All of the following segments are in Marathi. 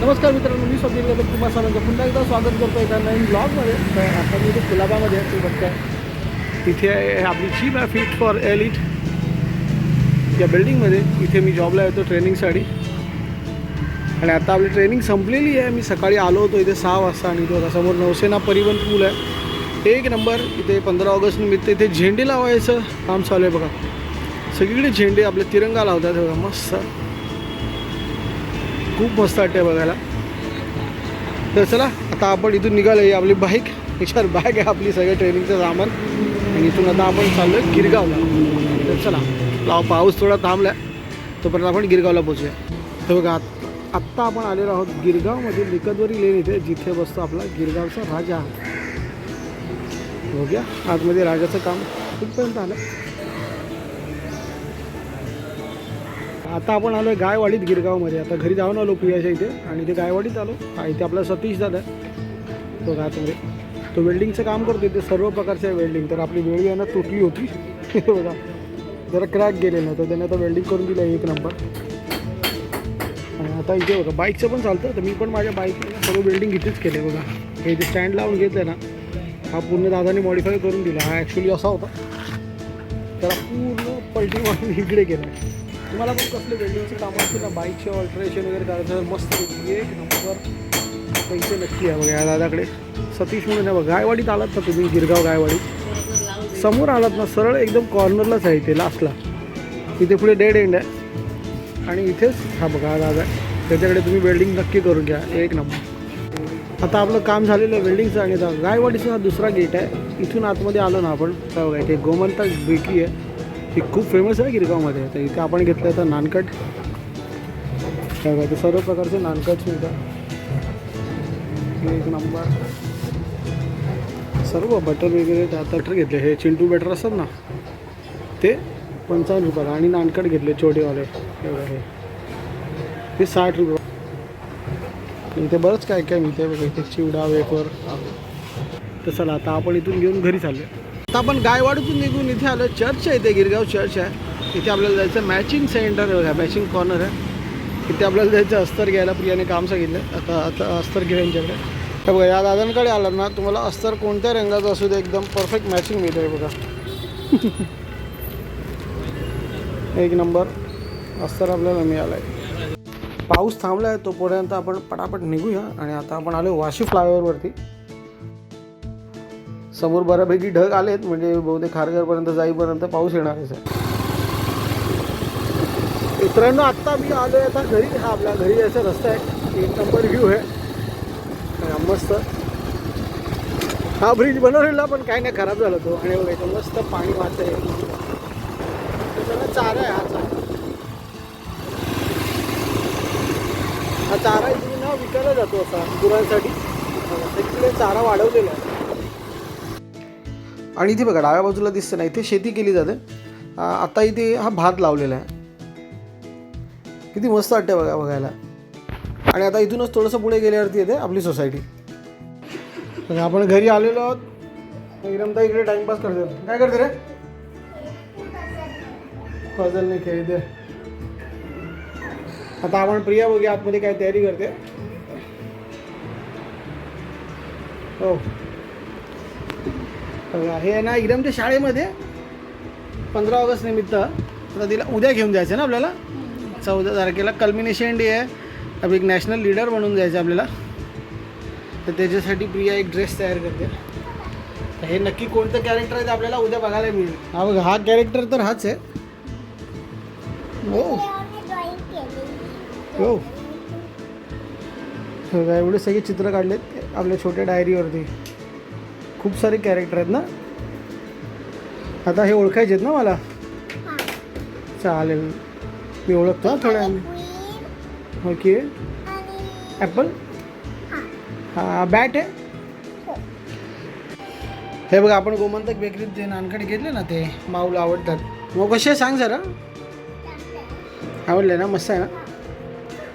नमस्कार मित्रांनो मी स्वप्नील गणपत कुमार सरांचं पुन्हा एकदा स्वागत करतो एका नवीन ब्लॉगमध्ये तर आता मी इथे कुलाबामध्ये तू बघताय तिथे आहे आपली चीप आहे फिट फॉर एलिट या बिल्डिंगमध्ये इथे मी जॉबला येतो ट्रेनिंगसाठी आणि आता आपली ट्रेनिंग संपलेली आहे. मी सकाळी आलो होतो इथे सहा वाजता आणि तो समोर नौसेना परिवहन पूल आहे. एक नंबर इथे पंधरा ऑगस्ट निमित्त इथे झेंडे लावायचं काम चालू आहे बघा. सगळीकडे झेंडे आपले तिरंगा लावतात बघा मस्त. खूप मस्त वाटते बघायला. तर चला आता आपण इथून निघालो आहे आपली बाईक विचार बॅग आहे आपली सगळं ट्रेनिंगचं सामान. आणि इथून आता आपण चाललो आहे गिरगावला. तर चला पाऊस थोडा थांबला आहे तोपर्यंत आपण गिरगावला पोचूया तर बघा आत्ता आपण आलेलो आहोत गिरगावमध्ये निकदवरी लेन इथे जिथे बसतो आपला गिरगावचा राजा. बघूया आतमध्ये राजाचं काम कुठपर्यंत आलं आता आपण आलो आहे गायवाडीत गिरगावमध्ये. आता घरी जाऊन आलो पियाच्या इथे आणि इथे गायवाडीत आलो. हा इथे आपला सतीश दादा आहे. तो आतमध्ये तो वेल्डिंगचं काम करतो इथे सर्व प्रकारचे वेल्डिंग. तर आपली वेळी आहे ना तुटली होती. बघा. जरा क्रॅक गेले ना तर त्याने आता वेल्डिंग करून दिलं एक नंबर. आणि आता इथे बघा बाईकचं पण चालतं. तर मी पण माझ्या बाईकने सर्व वेल्डिंग इथेच केले बघा. हे इथे स्टँड लावून घेतलं ना हा पूर्ण दादाने मॉडिफाय करून दिला. हा ॲक्च्युली असा होता. त्याला पूर्ण पलटी मारून इकडे केला तुम्हाला पण कसले वेल्डिंगचे कामं असतील ना बाईकचे ऑल्टरेशन वगैरे करायचं मस्त एक नंबर. पैसे नक्की आहे बघा या दादाकडे. सतीश म्हणून आहे बघा. गायवाडीत आलात ना तुम्ही? गिरगाव गायवाडीत समोर आलात ना? सरळ एकदम कॉर्नरलाच आहे इथे लास्टला इथे पुढे डेड एंड आहे. आणि इथेच हा बघा दादा. आहे त्याच्याकडे तुम्ही वेल्डिंग नक्की करून घ्या. एक नंबर. आता आपलं काम झालेलं आहे वेल्डिंगचं आणि गायवाडीचा हा दुसरा गेट आहे. इथून आतमध्ये आलो ना आपण. काय बघा इथे गोमंता बेकरी आहे. ही खूप फेमस आहे गिरगावमध्ये. तर इथे आपण घेतलं तर नानकट. काय बघा सर्व प्रकारचे नानकट मिळतात एक नंबर सर्व बटर वगैरे त्यात बटर घेतले. हे चिंटू बटर असतात ना ते पंचावन्न रुपयाला आणि नानकट घेतले छोटेवाले एवढं हे ते साठ रुपये. इथे बरंच काय काय मिळते बघा. इथे चिवडा वेफर. तर चला आता आपण इथून घेऊन घरी चाललो आता आपण गायवाडूतून निघून इथे आलो. चर्च आहे इथे गिरगाव चर्च आहे. इथे आपल्याला जायचं मॅचिंग सेंटर आहे मॅचिंग कॉर्नर आहे. इथे आपल्याला जायचं अस्तर घ्यायला. प्रियाने काम सांगितलं. आता आता अस्तर घ्या यांच्याकडे. तर बघा या दादांकडे आला ना तुम्हाला अस्तर कोणत्या रंगाचं असू दे एकदम परफेक्ट मॅचिंग मिळतं आहे बघा. एक नंबर अस्तर आपल्याला मिळालं आहे पाऊस थांबला आहे तोपर्यंत आपण पटापट निघूया. आणि आता आपण आलो वाशी फ्लायओव्हरवरती समोर बऱ्यापैकी ढग आलेत म्हणजे बहुतेक खारघरपर्यंत जाईपर्यंत पाऊस येणार आहे मित्रांनो आत्ता मी आलो आहे आता घरी. हा आपल्या घरी जायचा रस्ता आहे. एक नंबर व्ह्यू आहे. मस्त. हा ब्रिज बनवलेला पण काही नाही खराब झाला तो. आणि बघायचं मस्त पाणी वाहत आहे चारा आहे हा चारा. हा चारा इथे ना विकायला जातो असा गुरांसाठी. तिकडे चारा वाढवलेला आहे. आणि इथे बघा डाव्या बाजूला दिसतं ना इथे शेती केली जाते. आता इथे हा भात लावलेला आहे. किती मस्त वाटते बघा बघायला. आणि आता इथूनच थोडंसं पुढे गेल्यावरती येते आपली सोसायटी. तर आपण घरी आलेलो आहोत. इरमता इकडे टाइमपास करते. काय करते रे? पझल नाही खेळते. आता आपण प्रिया बघूया आतमध्ये काय तयारी करते. हो. बघा, हे आहे ना एकदमच्या शाळेमध्ये पंधरा ऑगस्ट निमित्त. आता तिला उद्या घेऊन जायचं ना आपल्याला? चौदा तारखेला कल्मिनेशन डे आहे. आपली एक नॅशनल लीडर बनून जायचं आपल्याला. तर त्याच्यासाठी प्रिया एक ड्रेस तयार करते. तर हे नक्की कोणतं कॅरेक्टर आहे ते आपल्याला उद्या बघायला मिळेल. हा बघा हा कॅरेक्टर तर हाच आहे. हो हो एवढे सगळे चित्र काढलेत आपल्या छोट्या डायरीवरती खूप सारे कॅरेक्टर आहेत ना? आता हे ओळखायचे आहेत ना मला? चालेल. मी ओळखतो हा थोड्या ओके. ॲपल हा. बॅट आहे? हे. बघा आपण गोमंतक बेकरीत जे नानकडे घेतले ना ते माऊला आवडतात. मग कसे सांग जरा. आवडले ना? मस्त आहे ना?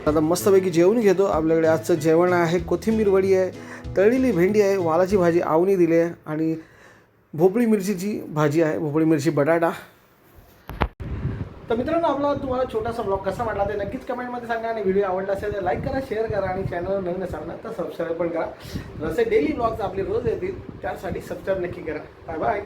आता मस्तपैकी जेवण घेतो. आपल्याकडे आजचं जेवण आहे कोथिंबीर वडी आहे तळलेली भेंडी आहे वालाची भाजी आवणी दिली आहे आणि भोपळी मिरचीची भाजी आहे भोपळी मिरची बटाटा. तर मित्रांनो आपला तुम्हाला छोटासा ब्लॉग कसा वाटला ते नक्कीच कमेंटमध्ये सांगा आणि व्हिडिओ आवडला असेल तर लाईक करा शेअर करा आणि चॅनलवर नवीन असाल ना तर सबस्क्राईब पण करा. जसे डेली ब्लॉग्स आपले रोज येतील त्यासाठी सबस्क्राईब नक्की करा. Bye bye